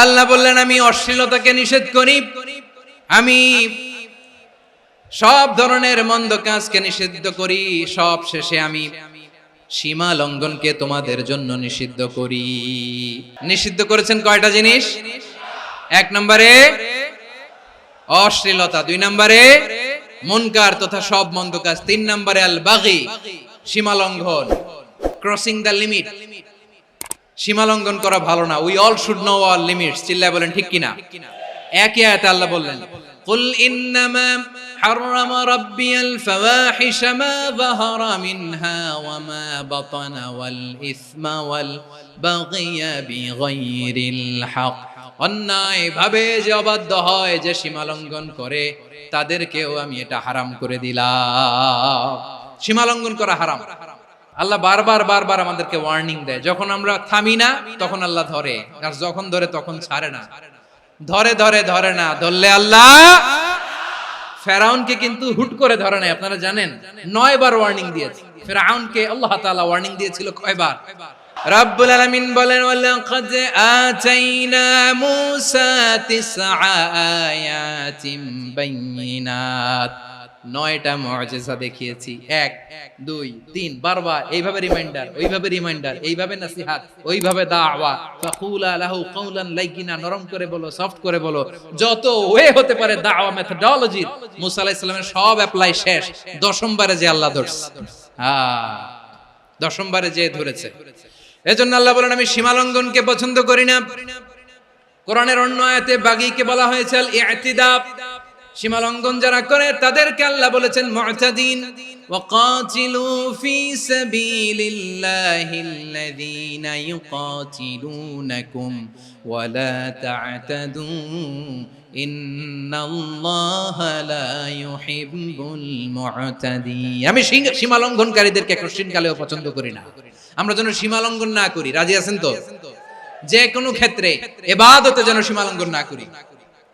আল্লাহ বললেন, আমি অশ্লীলতাকে নিষেধ করি। আমি সব ধরনের মন্দ কাজকে নিষিদ্ধ করি। সব শেষে আমি সীমা লঙ্ঘনকে তোমাদের জন্য নিষিদ্ধ করি। নিষিদ্ধ করেছেন কয়টা জিনিস? এক নম্বরে অশ্লীলতা, দুই নম্বরে মনকার তথা সব মন্দ কাজ, তিন নম্বরে আল বাগি সীমা লঙ্ঘন ক্রসিং দ্য লিমিট সীমা লঙ্ঘন করা ভালো না we all should know all limits চিল্লায় বলেন ঠিক কিনা একই আয়াতে আল্লাহ বললেন قل إنما حرم ربي الفواحش ما ظهر منها وما بطن والإثم والبغي بغير الحق অন্যায় ভাবে যে অবাধ্য হয় যে সীমা লঙ্ঘন করে তাদেরকেও আমি এটা হারাম করে দিলাম সীমা লঙ্ঘন করা হারাম আল্লাহ বারবার বারবার আমাদেরকে ওয়ার্নিং দেয়। যখন আমরা থামি না, তখন আল্লাহ ধরে। আর যখন ধরে, তখন ছাড়ে না। ধরে ধরে ধরে না। ধরলে আল্লাহ ফেরাউনকে কিন্তু হুট করে ধরে নাই। আপনারা জানেন, নয় বার ওয়ার্নিং দিয়েছে। ফেরাউনকে আল্লাহ তাআলা ওয়ার্নিং দিয়েছিল কয়বার রাব্বুল আলামিন বলেন, ওয়ালাকাদ আতাইনা মূসা তিসআ আয়াতিন বাইয়িনাত নয়টা মুআজিজা দেখিয়েছি। এক, দুই, তিন। বারবার এইভাবে রিমাইন্ডার ওইভাবে রিমাইন্ডার এইভাবে নাসিহাত, ওইভাবে দাওয়া। নরম করে বলো সফট করে বলো। যত ওয়ে হতে পারে দাওয়া মেথডোলজি মুসা আলাইহিস সব অ্যাপ্লাই শেষ। দশমবারে যে আল্লাহ ধরছে। দশমবারে যে ধরেছে। এজন্য আল্লাহ বলেন, আমি সীমালঙ্ঘনকে পছন্দ করি না। কোরআনের অন্য আয়াতে বাগীকে বলা হয়েছে সীমালঙ্ঘন যারা করে, তাদেরকে আল্লাহ বলেছেন, মুতাদিন وقاتلوا في سبيل الله الذين يقاتلونكم ولا تعتدوا الله لا يحب المعتدين আমি সীমা লঙ্ঘনকারীদেরকে এখন পছন্দ করি না। আমরা যেন সীমা লঙ্ঘন না করি। রাজি আছেন তো? যে কোনো ক্ষেত্রে এবাদতে যেন সীমা লঙ্ঘন না করি।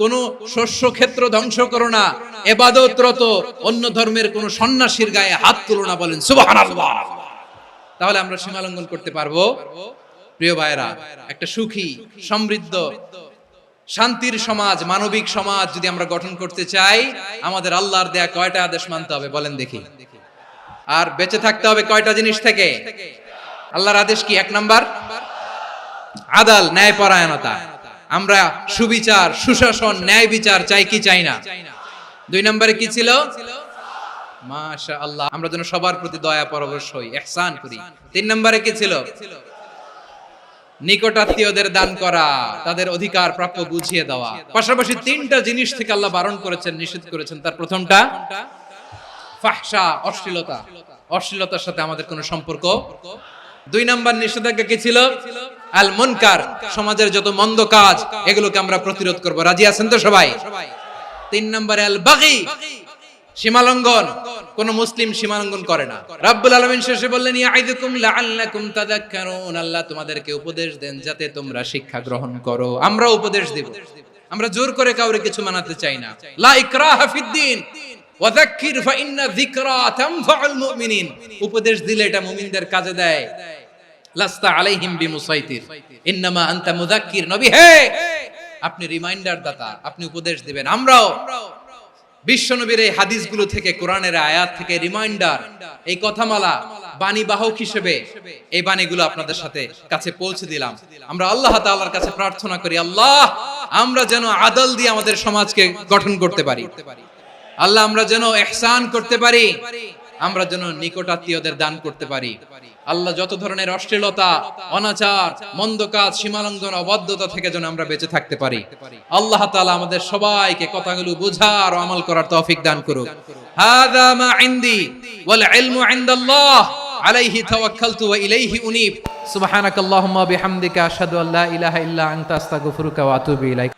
কোন শস্য ক্ষেত্র ধ্বংস করো না, এবাদতরত অন্য ধর্মের কোন সন্ন্যাসীর গায়ে হাত তুলো না বলেন, সুবহানাল্লাহ। তাহলে আমরা সীমালঙ্ঘন করতে পারব। প্রিয় ভাইরা একটা সুখী, সমৃদ্ধ, শান্তির সমাজ, মানবিক সমাজ যদি আমরা গঠন করতে চাই, আমাদের আল্লাহর দেয়া কয়টা আদেশ মানতে হবে বলেন দেখি। আর বেঁচে থাকতে হবে কয়টা জিনিস থেকে? আল্লাহর আদেশ কি? এক নাম্বার, আদাল, ন্যায়পরায়ণতা। আমরা সুবিচার, সুশাসন, ন্যায় বিচার চাই কি চাই না? দুই নম্বরে কি ছিল? মাশা আল্লাহ আমরা যেন সবার প্রতি দয়া পরবশ হই ইহসান করি। তিন নম্বরে কি ছিল? নিকটাত্মীয়দের দান করা, তাদের অধিকার প্রাপ্য বুঝিয়ে দেওয়া। পাশাপাশি তিনটা জিনিস থেকে আল্লাহ বারণ করেছেন, নিষেধ করেছেন। তার প্রথমটা ফাহশা অশ্লীলতা। অশ্লীলতার সাথে আমাদের কোনো সম্পর্ক। দুই নাম্বার নিষেধাজ্ঞা কি ছিল? আল মুনকার, সমাজের যত মন্দ কাজ, এগুলোকে আমরা প্রতিরোধ করব। রাজি আছেন তো সবাই? তিন নম্বরে আল বাগি, সীমালঙ্ঘন। কোন মুসলিম সীমালঙ্ঘন করে না। রাব্বুল আলামিন শেষে বললেন ইয়াইদুকুম লাআল্লাকুম তাযাক্কারুন। আল্লাহ তোমাদেরকে উপদেশ দেন যাতে তোমরা শিক্ষা গ্রহণ করো। আমরা উপদেশ দেব। আমরা জোর করে কাউরে কিছু মানাতে চাই না। লা ইকরাহা ফিদ্দিন ওয়াযাক্কির ফাইন্না যিকরা তানফাউল মুমিনিন। উপদেশ দিলে এটা মুমিনদের কাজে দেয়। লাস্তা আলাইহিম বিমুসাইতির। ইন্নামা আনতা মুযাক্কির নবী। হে! আপনি রিমাইন্ডার দাতা, আপনি উপদেশ দিবেন। আমরাও বিশ্বনবীর এই হাদিসগুলো থেকে, কোরআনের আয়াত থেকে রিমাইন্ডার, এই কথামালা বাণী বাহক হিসেবে এই বাণীগুলো আপনাদের সাথে কাছে পৌঁছে দিলাম। আমরা আল্লাহ তাআলার কাছে প্রার্থনা করি, আল্লাহ, আমরা যেন আদল দিয়ে আমাদের সমাজকে গঠন করতে পারি। আল্লাহ, আমরা যেন ইহসান করতে পারি। আমরা যেন নিকটাত্মীয়দের দান করতে পারি। আল্লাহ যত ধরনের অশ্লীলতা, অনাচার, মন্দ কাজ, সীমালঙ্ঘন, অবাধ্যতা থেকে যেন আমরা বেঁচে থাকতে পারি। আল্লাহ তাআলা আমাদের সবাইকে কথাগুলো বোঝার ও আমল করার তৌফিক দান করুক। হাদা মা ইনদি ওয়াল ইলমু ইনদাল্লাহ আলাইহি আশহাদু আল্লা ইলাহা ইল্লা আনতা, আস্তাগফিরুকা ওয়া আতুবু ইলাইক।